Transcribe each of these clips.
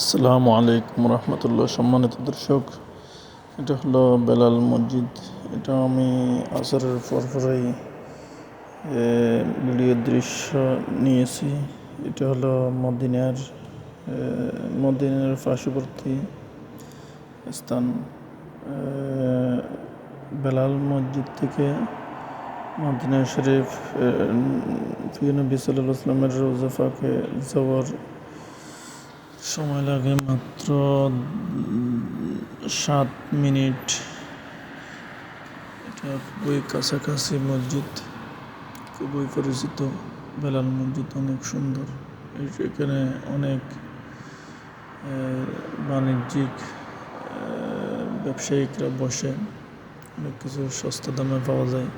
আসসালামু আলাইকুম রহমতুল্লাহ, সম্মানিত দর্শক, এটা হলো বেলাল মসজিদ। এটা আমি আসরের পরপরই ভিডিওর দৃশ্য নিয়েছি। এটা হলো মদিনার মদিনার পার্শ্ববর্তী স্থান। বেলাল মসজিদ থেকে মদিনা শরীফ প্রিয় নবী সাল্লাহ আসলামের রোজাফাকে যাওয়ার সময় লাগে মাত্র সাত মিনিট। এটা খুবই কাছাকাছি মসজিদ, খুবই পরিচিত বেলাল মসজিদ, অনেক সুন্দর। এখানে অনেক বাণিজ্যিক ব্যবসায়িকরা বসে, অনেক কিছু সস্তা দামে পাওয়া যায়।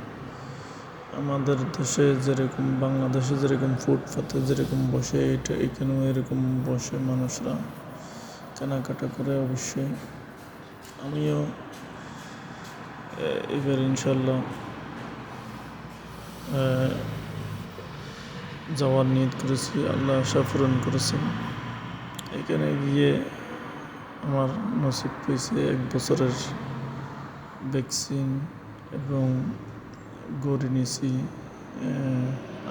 আমাদের দেশে যেরকম, বাংলাদেশে যেরকম ফুটপাতে যেরকম বসে, এটা এখানেও এরকম বসে মানুষরা কেনাকাটা করে অবশ্যই। আমিও এবার ইনশাল্লাহ যাওয়ার নিয়ত করেছি, আল্লাহ আশা পূরণ করেছেন। এখানে গিয়ে আমার নসিব পেয়েছে এক বছরের ভ্যাকসিন এবং গড়ি নিয়েছি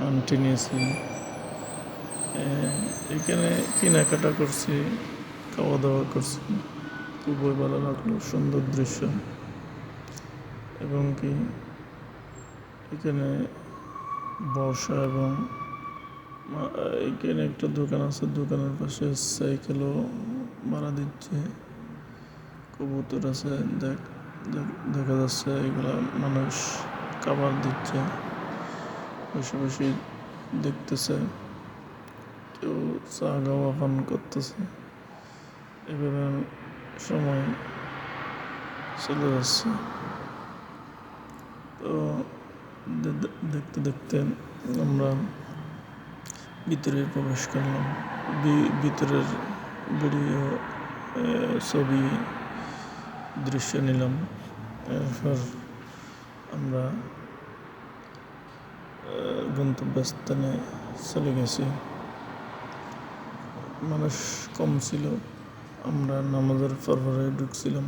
আংটি নিয়েছি। এখানে কেনাকাটা করছি খাওয়া দাওয়া করছি। খুবই ভালো লাগল, সুন্দর দৃশ্য। এবং কি, এখানে বর্ষা এবং এখানে একটা দোকান আছে, দোকানের পাশে সাইকেলও ভাড়া দিচ্ছে। কবুতর আছে দেখ, দেখা যাচ্ছে এগুলা মানুষ। খাবার দিচ্ছে, বসে বসে দেখতেছে, কেউ চা গাওয়া পান করতেছে। এভাবে সময় চলে যাচ্ছে। তো দেখতে দেখতে আমরা ভিতরে প্রবেশ করলাম। ভিতরের ভিডিও ছবি, দৃশ্য নিলাম। এরপর আমরা গন্তব্যস্থানে চলে গেছি। মানুষ কম ছিল, আমরা নামাজের পর পরে ঢুকছিলাম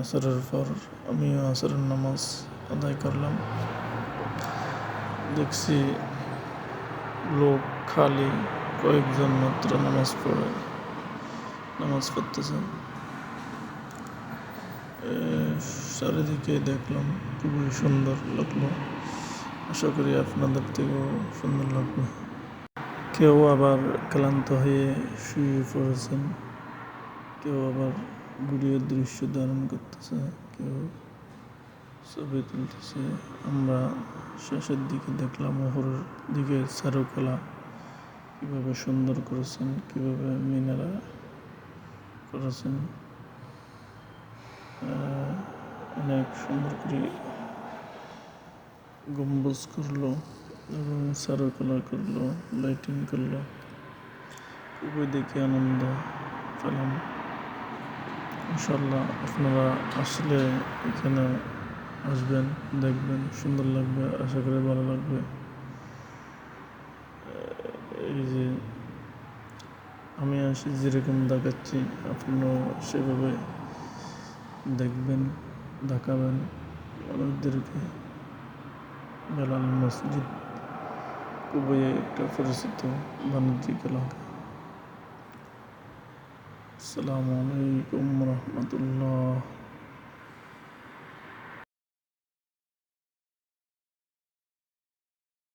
আসরের পর আমিও আসরের নামাজ আদায় করলাম। দেখছি লোক খালি কয়েকজন মাত্র নামাজ পড়ে, নামাজ পড়তেছে। চারিদিকে দেখলাম, খুবই সুন্দর লাগল। আশা করি আপনাদের থেকেও সুন্দর লাগবে। কেউ আবার ক্লান্ত হয়ে শুয়ে পড়েছেন, কেউ আবার ভিডিওর দৃশ্য ধারণ করতেছে, কেউ ছবি তুলতেছে। আমরা শেষের দিকে দেখলাম, ওপরের দিকে চারুকলা কীভাবে সুন্দর করেছেন, কীভাবে মিনারা করেছেন। অনেক সুন্দর করে গম্বুজ করল, এবং চারুকলা করল লাইটিং করল। খুবই দেখে আনন্দ পেলাম। ইনশাল্লাহ আপনারা আসলে এখানে আসবেন, দেখবেন, সুন্দর লাগবে, আশা করি ভালো লাগবে। এই যে আমি আসি যেরকম দেখাচ্ছি আপনারাও সেভাবে দেখবেন। দেখাবেন মানুষদেরকে বেলাল মসজিদ খুবই একটা পরিচিত বাণিজ্যিক এলাকা। আসসালামু আলাইকুম রহমতুল্লাহ।